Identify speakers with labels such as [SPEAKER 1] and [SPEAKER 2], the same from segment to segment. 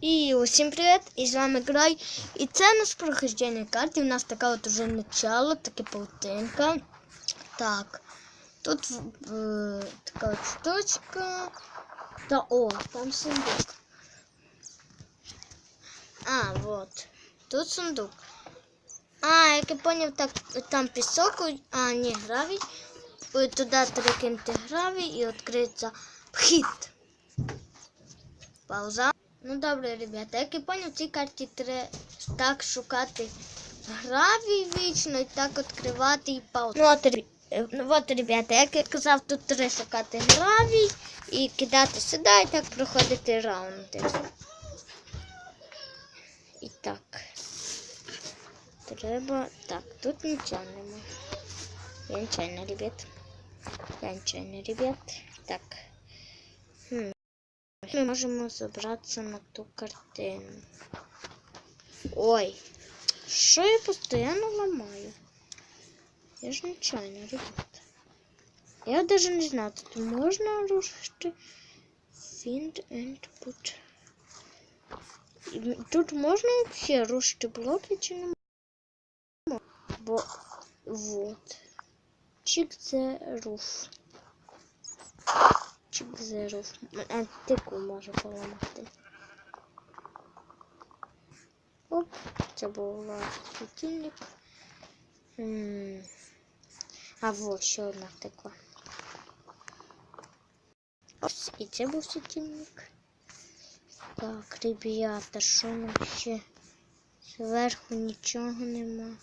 [SPEAKER 1] І усім привіт! І з вами Грай. І це наш прохождення карти. У нас така от уже начало, таке паутинка. Так. Тут е, така от штучка. Та о, там сундук. А, вот. Тут сундук. А, як я поняв, так, там пісок, а, ні, гравій. Ой, Туди перекинути гравій і відкриється вхід. Пауза. Ну добре, ребята, як я поняв, в цій карті треба так шукати гравій вічно і так відкривати і паузу. Ну от, е, ну, от, ребята, як я казав, тут треба шукати гравій і кидати сюди і так проходити раунди. І так. Треба. Так, тут нічого нема. Я нечайно, ребят. Я нечайно, ребят. Так. Ми можемо забратися на ту картину. Ой, що я постійно ламаю? Я ж нечайно, ребят. Я даже не знаю, тут можна рушити Find and put. Тут можна взагалі рушити блоки чи не можна? Бо вот. Чик the roof. Roof. Антику може поламати. Оп, це був світильник. А вот ще одна текла. Ось, і це був світильник. Так, ребята, що нам ще? Зверху нічого нема.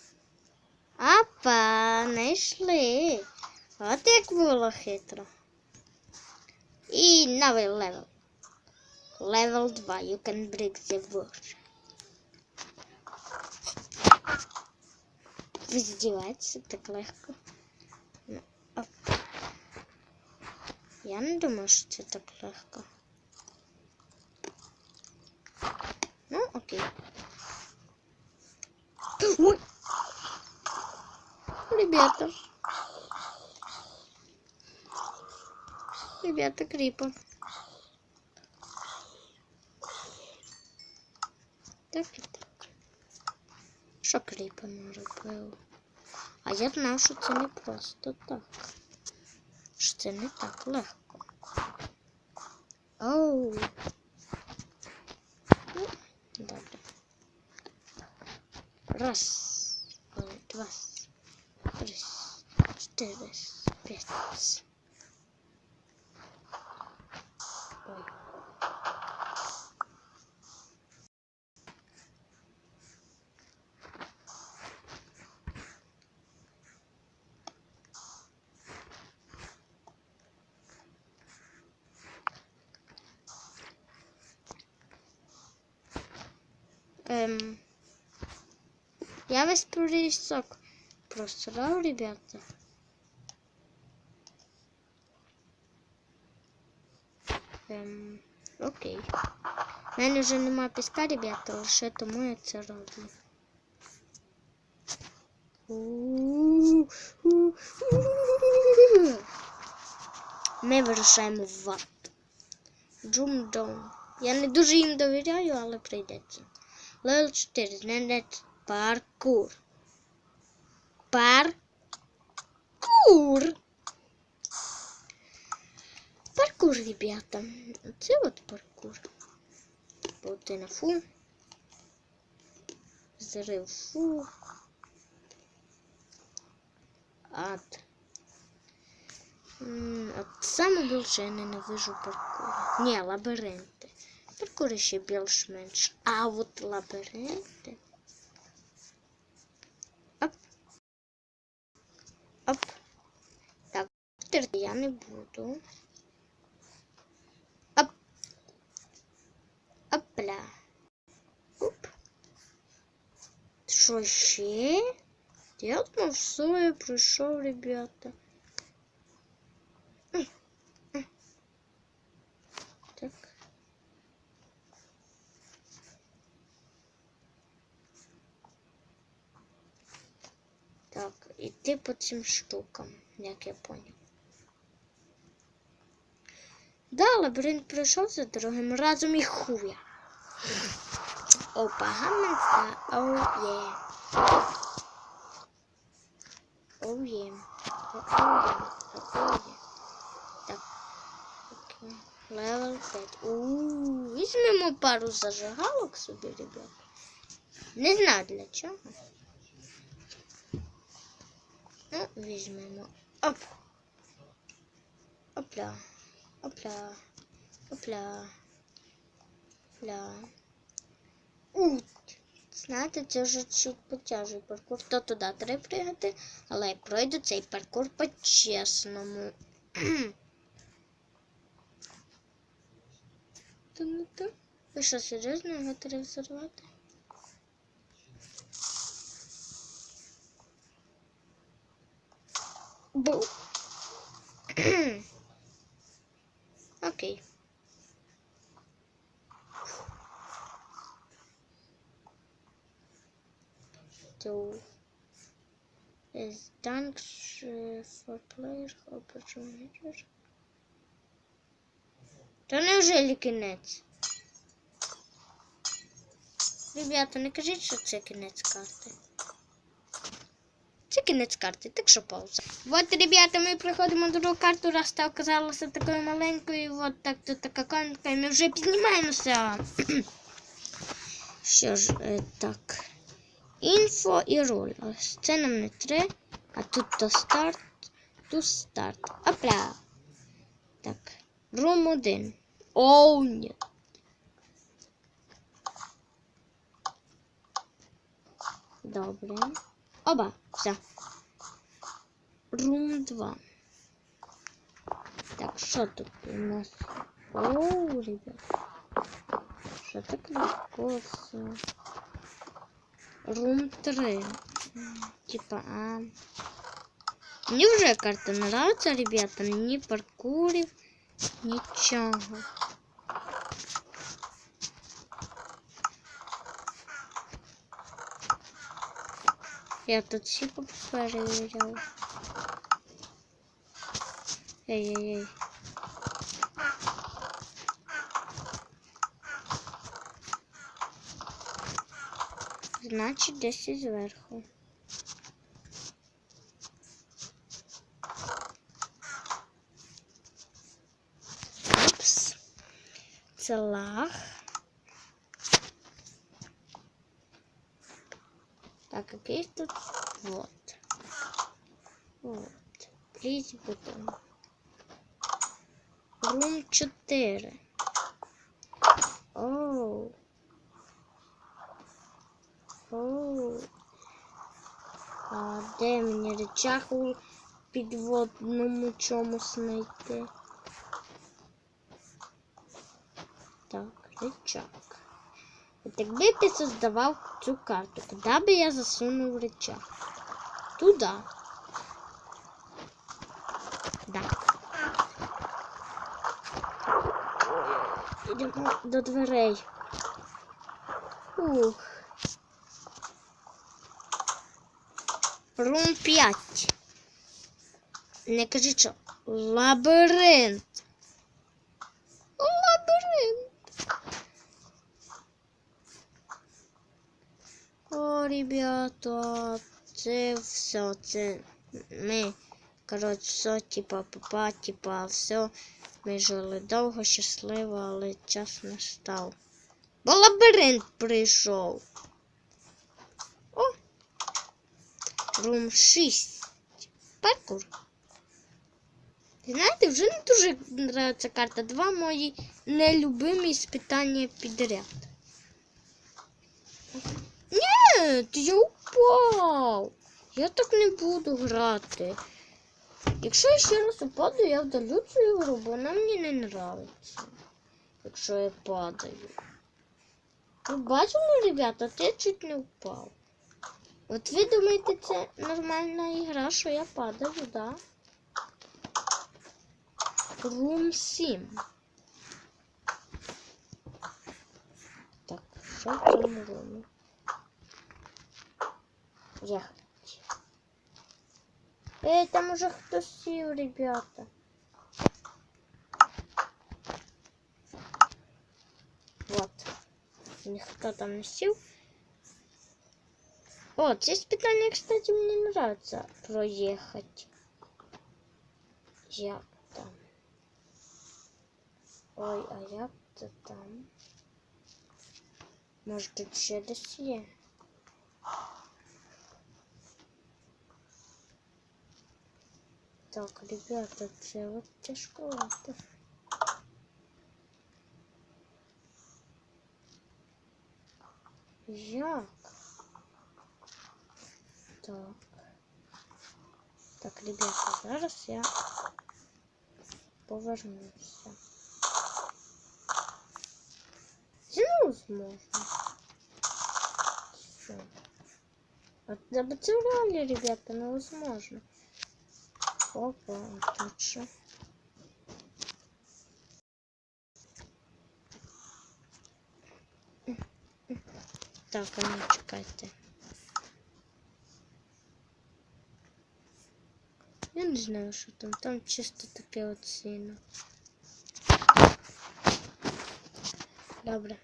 [SPEAKER 1] Апа, знайшли. От як було хитро. І новий левел. Левел 2. You can break the word. Ви так легко. Ну, оп. Я не думаю, що це так легко. Ну, окей. Ой! Ребята. Ребята, крипа. Так і так. Що кріпа наробив? А я знав, що це не просто так. Що це не так легко. Оу. Ну, добре. Раз, два, три, чотири, п'ять. Ой. Эм, я весь пиріжок просрав, ребята. Ем, окей. У мене вже нема піска, ребята, лише тому я це роблю. Ми вирушаємо в ад. Джумдон. Я не дуже їм довіряю, але прийдеться. Левел 4. Знайдеться паркур. Паркур. Паркур, ребята. Це от паркур. Паутина фу. Зрив фу. Ад. М, От саме більше я ненавижу паркур. Ні, лабіринти. Паркур ще більш-менш. А от лабіринти. Оп. Оп. Так, терти я не буду. Що ще? Я думав, все, ребята. Так. Так, іти по цим штукам, як я поняв. Да, лабіринт пройшов за другим разом і хуя. Опа, гаманця. Оу є. Оу є. Оу є. Оу є. Так. Окей. Левел 5. Ууу, візьмемо пару зажигалок собі, ребят. Не знаю для чого. Ну, візьмемо. Оп. Опля. Опля. Опля. Опля. Знаєте, це вже чуть потяжий паркур. То туди треба пригати, але я пройду цей паркур по-чесному. Та-ну-та. Ви що, серйозно його треба взорвати? Бу. Окей. Thanks uh, for player opportunity. Та неужели кінець? Ребята, не кажіть, що це кінець карти. Це кінець карти, так що пауза. Вот, ребята, ми приходимо до другу карту, раз та оказалася такою маленькою, вот так тут така конка, і ми вже піднімаємося. Що ж, е, так. Інфо і роль. Ось Це нам не треба. А тут то старт, тут старт. Опля. Так. Рум 1. Оу, ні. Добре. Оба, все. Рум 2. Так, що тут у нас? Оу, ребят. Що так легко все. Рум 3. Типа, а... Мені вже карта нравится, ребята. Ні паркурів, нічого. Я тут всі перевіряв. Ей-ей-ей. Значить, десь і зверху. Упс. Це лаг. Так, якийсь тут вот. Вот. Пліз бутон. Рум 4. Оу. А де мені речах у підводному чомусь знайти? Так, речак. От якби ти создавав цю карту, куди би я засунув речах? Туди. Да. Йдемо до дверей. Ух. Рум 5. Не кажи що. Лабіринт. Лабіринт. О, ребята, це все, це ми, коротше, все, типа, папа, типа, все. Ми жили довго, щасливо, але час настав. Бо лабіринт прийшов. О! Рум 6. Паркур. Знаєте, вже не дуже нравиться карта. Два мої нелюбимі спитання підряд. Ні, я упав. Я так не буду грати. Якщо я ще раз упаду, я вдалю цю ігру, бо вона мені не нравиться. Якщо я падаю. Ви ребята, ти чуть не впав. От ви думаєте, це нормальна ігра, що я падаю, да? Рум 7. Так, що в цьому румі? Ехать. Эй, там уже кто сел, ребята. Вот. ніхто там не сів. О, це испытание, кстати, мне нравится проехать. Як там? Ой, а як це там? Може тут ще десь? Так, ребята, це от тяжковато. Як? Так. Так, ребята, зараз я повернуся. Знову зможна. Все. А да, бо це в реалі, ребята, невозможно. Опа, а тут що? Так, а ну чекайте. Я не знаю, що там. Там чисто таке от сіно. Добре.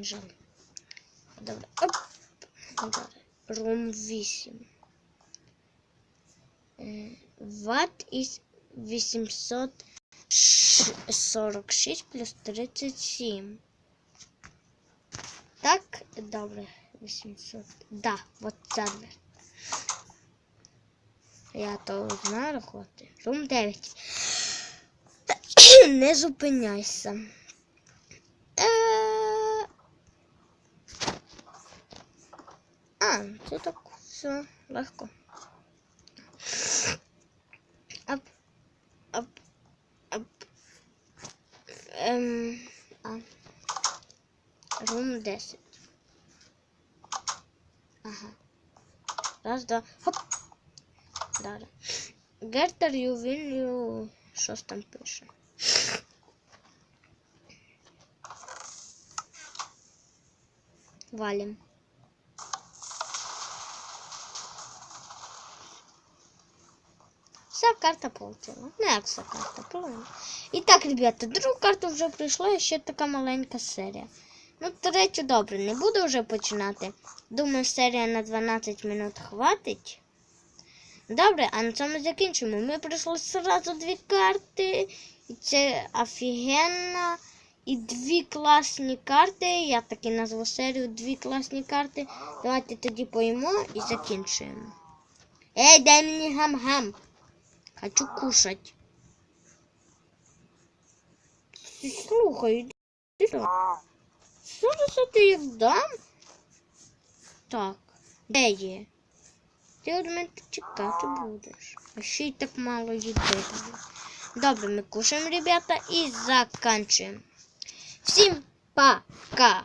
[SPEAKER 1] Жаль. Добре. Оп. Добре. Рум 8. Е, Ватт із 846 плюс 37. Так, добре. 800. Да, вот це. Я то знаю рахувати. Рум 9. Не зупиняйся. Е, А, це так все легко. Ап, ап, ап. Ем, а. Рум 10. Ага. Раз, два, хоп. Далі. Гертер ювілю. Щось там пише. Валим. Вся карта получила. Не як вся карта, правильно. І так, ребята, другу карту вже прийшла, і ще така маленька серія. Ну, третю добре, не буду вже починати. Думаю, серія на 12 минут хватить. Добре, а на цьому закінчимо. Ми пройшли одразу дві карти. І це офігенно. І дві класні карти. Я так і назву серію дві класні карти. Давайте тоді поїмо і закінчуємо. Ей, дай мені гам-гам. Хочу кушать. Слухай, іди. Зараз я тобі дам. Так, де є? Ти від мене чекати будеш. А ще й так мало їди. Добре, ми кушаємо, ребята, і заканчуємо. Всім пока!